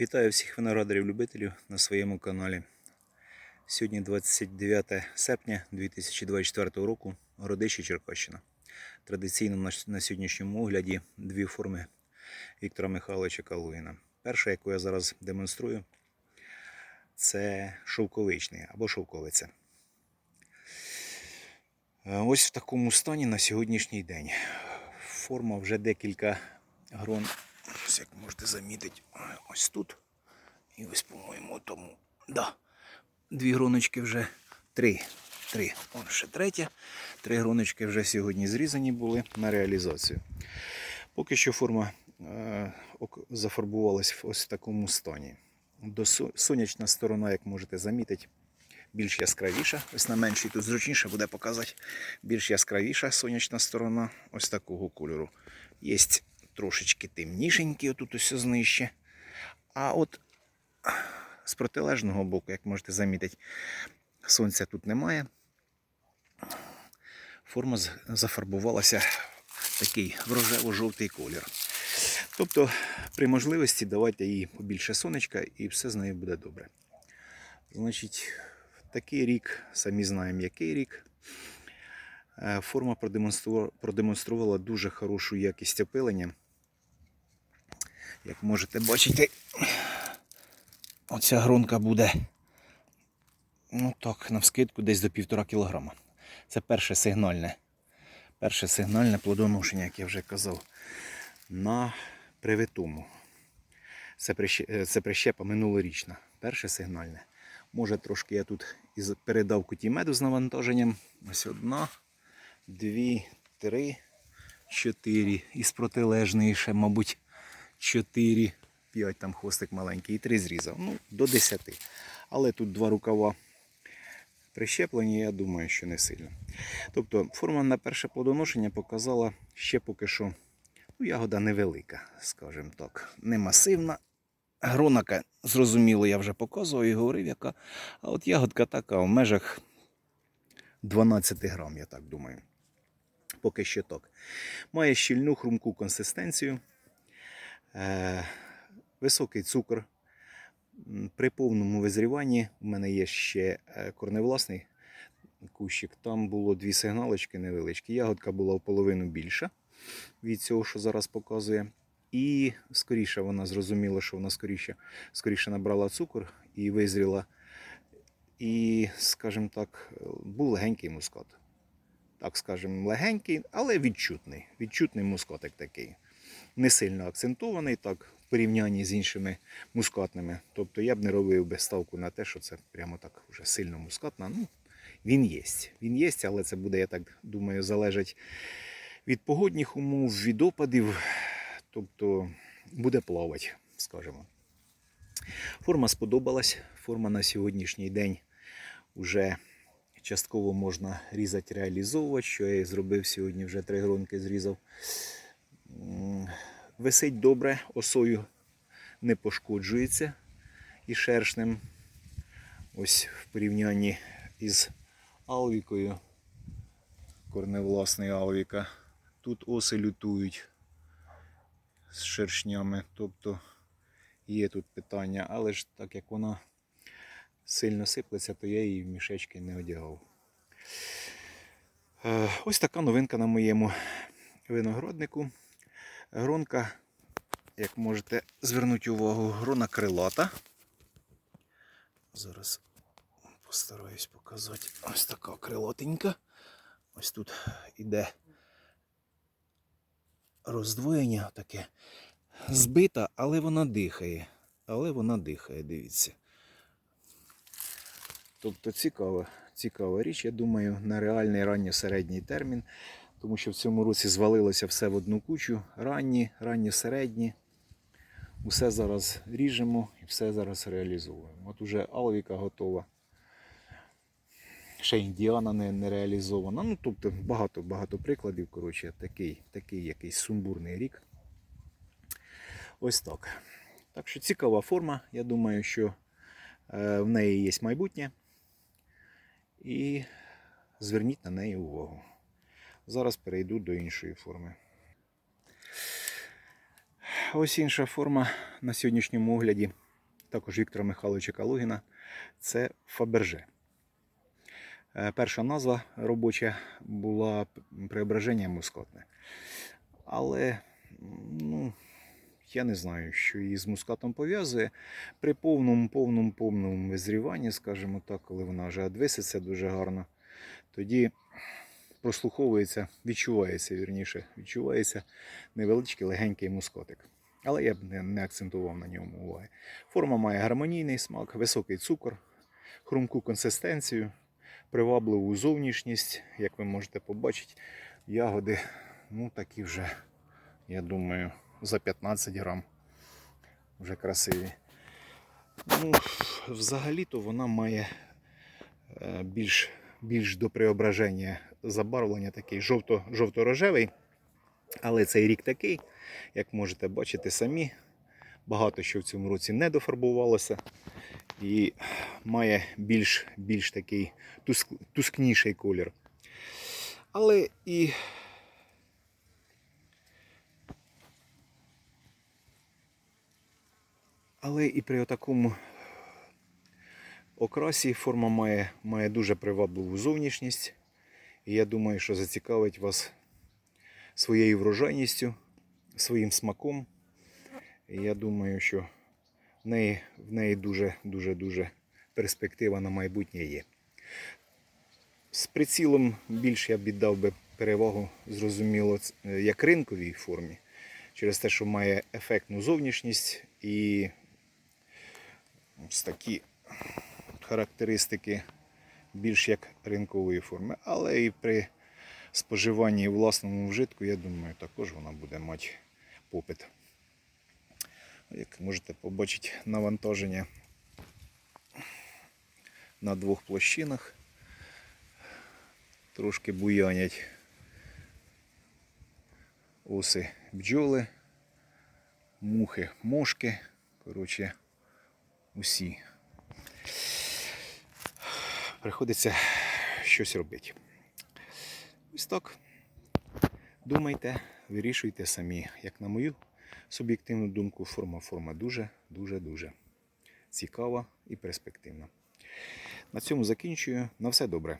Вітаю всіх виноградарів-любителів на своєму каналі. Сьогодні 29 серпня 2024 року, Городище Черкащина. Традиційно на, сьогоднішньому огляді дві форми Віктора Михайловича Калуїна. Перша, яку я зараз демонструю, це шовковичний або шовковиця. Е, Ось в такому стані на сьогоднішній день. Форма вже декілька грон, як можете замітити, ось тут. І ось, по-моєму, тому. Да. Дві гроночки вже три. Три. Вон ще третя. Три гроночки вже сьогодні зрізані були на реалізацію. Поки що форма е, зафарбувалась в ось такому стані. До сонячна сторона, як можете замітити, більш яскравіша. Ось на меншій тут зручніше буде показати. Більш яскравіша сонячна сторона ось такого кольору. Є трошечки темнішенькі, отут ось знижче. А от з протилежного боку, як можете замітити, сонця тут немає. Форма зафарбувалася в такий рожево-жовтий колір. Тобто, при можливості давайте їй побільше сонечка і все з нею буде добре. Значить, такий рік, самі знаємо, який рік. Е, Форма продемонструвала дуже хорошу якість опилення. Як можете бачити, оця гронка буде ну так, навскидку десь до півтора кілограма. Це перше сигнальне. Перше сигнальне плодоношення, як я вже казав, на привитому. Це, прищ- е, це прищепа минулорічна. Перше сигнальне. Може трошки я тут передав куті меду з навантаженням. Ось одна, дві, три, чотири. І з протилежної ще, мабуть, чотири, п'ять там хвостик маленький і три зрізав. Ну, до десяти. Але тут два рукава прищеплені, я думаю, що не сильно. Тобто форма на перше плодоношення показала ще поки що ну, ягода невелика, скажімо так, не масивна. Гронака, зрозуміло, я вже показував і говорив, яка. А от ягодка така в межах 12 грам, я так думаю. Поки що так. Має щільну хрумку консистенцію, високий цукор. При повному визріванні у мене є ще е, корневласний кущик. Там було дві сигналочки невеличкі. Ягодка була в половину більша від цього, що зараз показує. І скоріше вона зрозуміла, що вона скоріше, скоріше набрала цукор і визріла. І, скажімо так, був легенький мускат. Так скажемо, легенький, але відчутний. Відчутний мускатик такий. Не сильно акцентований, так, в порівнянні з іншими мускатними. Тобто я б не робив би ставку на те, що це прямо так вже сильно мускатна. Ну, він є. Він є, але це буде, я так думаю, залежить від погодних умов, від опадів. Тобто буде плавати, скажімо. Форма сподобалась. Форма на сьогоднішній день вже частково можна різати, реалізовувати, що я і зробив сьогодні, вже три гронки зрізав. Висить добре, осою не пошкоджується і шершнем. Ось в порівнянні із алвікою, корневласний алвіка. Тут оси лютують з шершнями. Тобто є тут питання, але ж так як вона сильно сиплеться, то я її в мішечки не одягав. Е, Ось така новинка на моєму винограднику. Гронка, як можете звернути увагу, грона крилата. Зараз постараюсь показати. Ось така крилатенька. Ось тут іде роздвоєння таке. Збита, але вона дихає. Але вона дихає, дивіться. Тобто цікава, цікава річ, я думаю, на реальний ранньо-середній термін. Тому що в цьому році звалилося все в одну кучу. Ранні, ранньо-середні. Усе зараз ріжемо і все зараз реалізовуємо. От уже Алвіка готова. Ще індіана не, не реалізована. Ну, тобто багато багато прикладів. Коротше, такий, такий якийсь сумбурний рік. Ось так. Так що цікава форма. Я думаю, що е, в неї є майбутнє. І зверніть на неї увагу. Зараз перейду до іншої форми. Ось інша форма на сьогоднішньому огляді. також Віктора Михайловича Калугіна, це Фаберже. Е, Перша назва робоча була преображення мускатне. Але ну, я не знаю, що її з мускатом пов'язує. При повному, повному, повному визріванні, скажімо так, коли вона вже відвиситься дуже гарно, тоді прослуховується, відчувається вірніше, відчувається невеличкий легенький мускотик. Але я б не, не акцентував на ньому уваги. Форма має гармонійний смак, високий цукор, хрумку консистенцію, привабливу зовнішність. Як ви можете побачити, ягоди ну, такі вже, я думаю, за 15 грам. Вже красиві. Ну, взагалі-то вона має е, більш, більш до преображення забарвлення такий жовто, жовто-рожевий. Але цей рік такий, як можете бачити самі, багато що в цьому році не дофарбувалося і має більш, більш такий туск, тускніший колір. Але і Але і при такому окрасі форма має, має дуже привабливу зовнішність. І я думаю, що зацікавить вас своєю врожайністю, своїм смаком. І я думаю, що в неї, в неї дуже, дуже, дуже перспектива на майбутнє є. З прицілом більш я віддав би перевагу, зрозуміло, е, як ринковій формі, через те, що має ефектну зовнішність і ось такі характеристики більш як ринкової форми. Але і при споживанні у власному вжитку, я думаю, також вона буде мати попит. Як можете побачити, навантаження на двох площинах. Трошки буянять оси бджоли, мухи, мошки. Коротше, усі. Приходиться щось робити. Ось так. Думайте, вирішуйте самі. Як на мою суб'єктивну думку, форма форма дуже, дуже, дуже цікава і перспективна. На цьому закінчую. На все добре.